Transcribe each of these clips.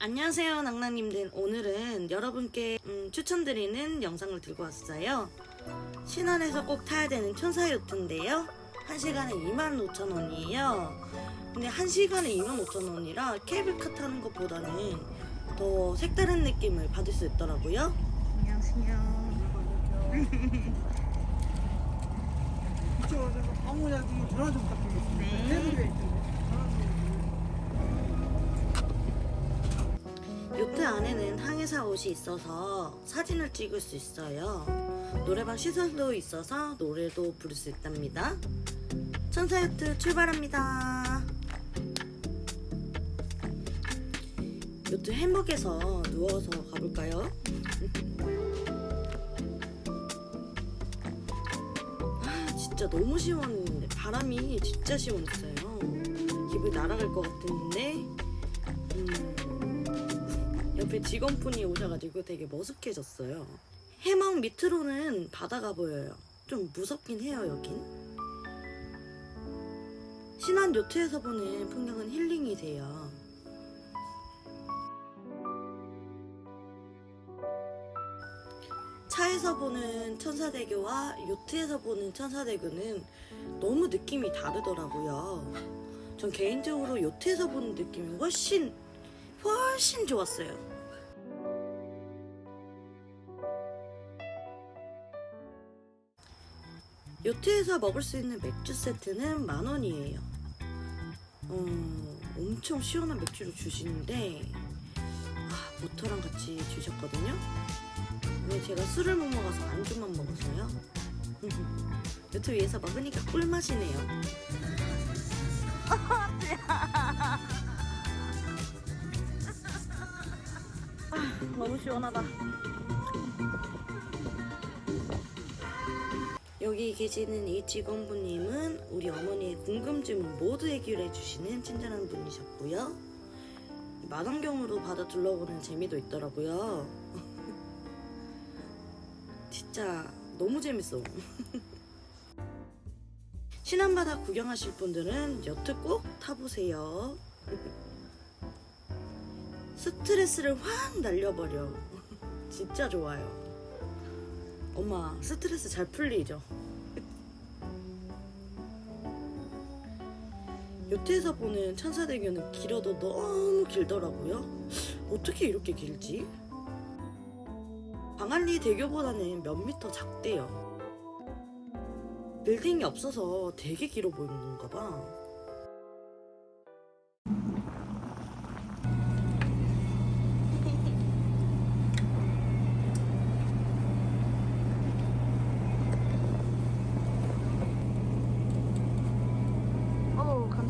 안녕하세요 낭낭님들. 오늘은 여러분께 음, 추천드리는 영상을 들고 왔어요. 신안에서 꼭 타야 되는 천사 요트인데요. 1시간에 25,000원이에요. 근데 1시간에 25,000원이라 케이블카 타는 것보다는 더 색다른 느낌을 받을 수 있더라고요. 안녕하세요. 이쪽으로 아무 이야기 전화 좀 부탁드리겠습니다. 네. 테이블에 있는데. 요트 안에는 항해사 옷이 있어서 사진을 찍을 수 있어요. 노래방 시설도 있어서 노래도 부를 수 있답니다. 천사 요트 출발합니다. 요트 해먹에서 누워서 가볼까요? 아, 진짜 너무 시원했는데 바람이 진짜 시원했어요. 기분이 날아갈 것 같았는데 음, 옆에 직원분이 오셔가지고 되게 머쓱해졌어요. 해먹 밑으로는 바다가 보여요. 좀 무섭긴 해요, 여긴. 신안 요트에서 보는 풍경은 힐링이 돼요. 차에서 보는 천사대교와 요트에서 보는 천사대교는 너무 느낌이 다르더라고요. 전 개인적으로 요트에서 보는 느낌이 훨씬 훨씬 좋았어요. 요트에서 먹을 수 있는 맥주 세트는 만 원이에요. 어, 엄청 시원한 맥주를 주시는데 아, 버터랑 같이 주셨거든요. 근데 제가 술을 못 먹어서 안주만 먹었어요. 요트 위에서 먹으니까 꿀맛이네요. 너무 시원하다. 여기 계시는 이 직원분님은 우리 어머니의 궁금증을 모두 해결해 주시는 친절한 분이셨고요. 만원경으로 바다 둘러보는 재미도 있더라고요. 진짜 너무 재밌어. 신안바다 구경하실 분들은 여트 꼭 타보세요. 스트레스를 확 날려버려. 진짜 좋아요. 엄마, 스트레스 잘 풀리죠? 요트에서 보는 천사 대교는 길어도 너무 길더라고요. 어떻게 이렇게 길지? 광안리 대교보다는 몇 미터 작대요. 빌딩이 없어서 되게 길어 보이는 건가 봐.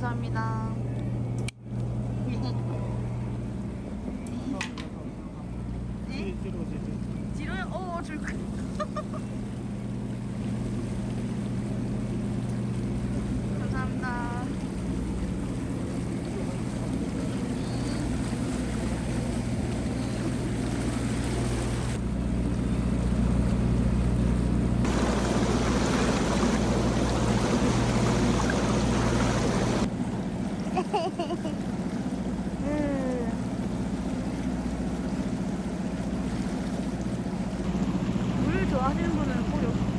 감사합니다. 네? 오세요. 뒤로요? 오, 줄 하시는 분은 꼭 여기.